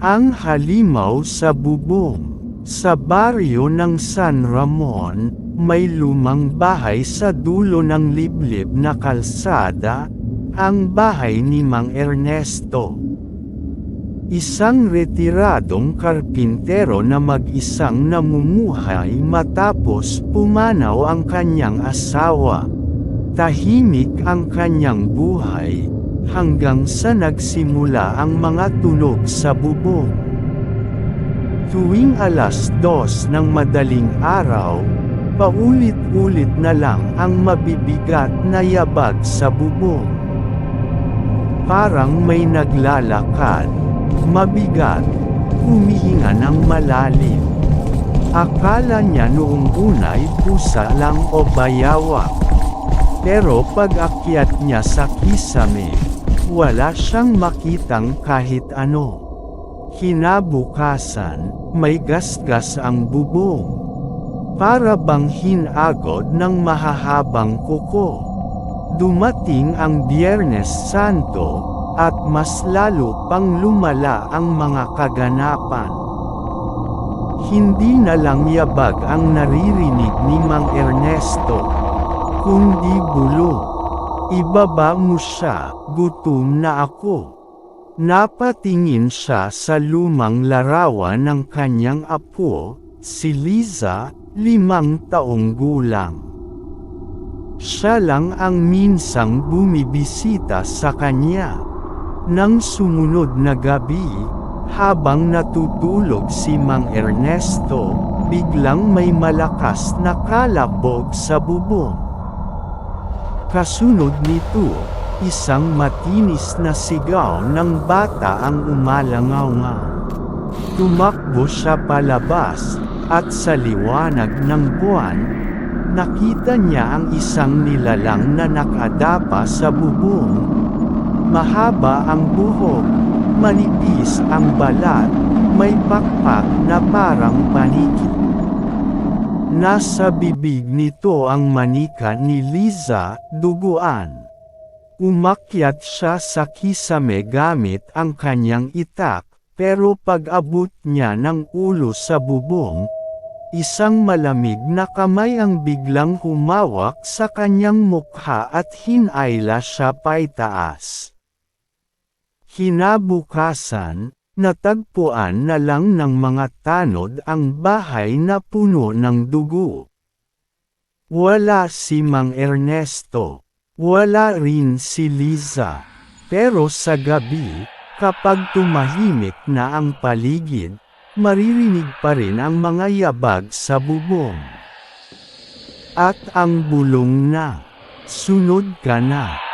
Ang halimaw sa bubong. Sa baryo ng San Ramon, may lumang bahay sa dulo ng liblib na kalsada, ang bahay ni Mang Ernesto. Isang retiradong karpintero na mag-isang namumuhay matapos pumanaw ang kanyang asawa. Tahimik ang kanyang buhay, hanggang sa nagsimula ang mga tunog sa bubong. Tuwing alas dos ng madaling araw, paulit-ulit na lang ang mabibigat na yabag sa bubong. Parang may naglalakad, mabigat, humihinga ng malalim. Akala niya noong unay pusa lang o bayawak. Pero pag akyat niya sa kisame, wala siyang makitang kahit ano. Kinabukasan, may gasgas ang bubong. Para bang hinagod ng mahahabang kuko. Dumating ang Biyernes Santo, at mas lalo pang lumala ang mga kaganapan. Hindi na lang yabag ang naririnig ni Mang Ernesto, kundi bulong. Ibaba mo siya, gutom na ako. Napatingin siya sa lumang larawan ng kanyang apo, si Liza, limang taong gulang. Siya lang ang minsang bumibisita sa kanya. Nang sumunod na gabi, habang natutulog si Mang Ernesto, biglang may malakas na kalabog sa bubong. Kasunod nito, isang matinis na sigaw ng bata ang umalangaw Tumakbo siya palabas, at sa liwanag ng buwan, nakita niya ang isang nilalang na nakadapa sa bubong. Mahaba ang buhok, manipis ang balat, may pakpak na parang paniki. Nasa bibig nito ang manika ni Liza, duguan. Umakyat siya sa kisame gamit ang kanyang itak, pero pag-abot niya ng ulo sa bubong, isang malamig na kamay ang biglang humawak sa kanyang mukha at hinayla siya paitaas. Kinabukasan, natagpuan na lang ng mga tanod ang bahay na puno ng dugo. Wala si Mang Ernesto. Wala rin si Liza. Pero sa gabi, kapag tumahimik na ang paligid, maririnig pa rin ang mga yabag sa bubong. At ang bulong na, sunod ka na.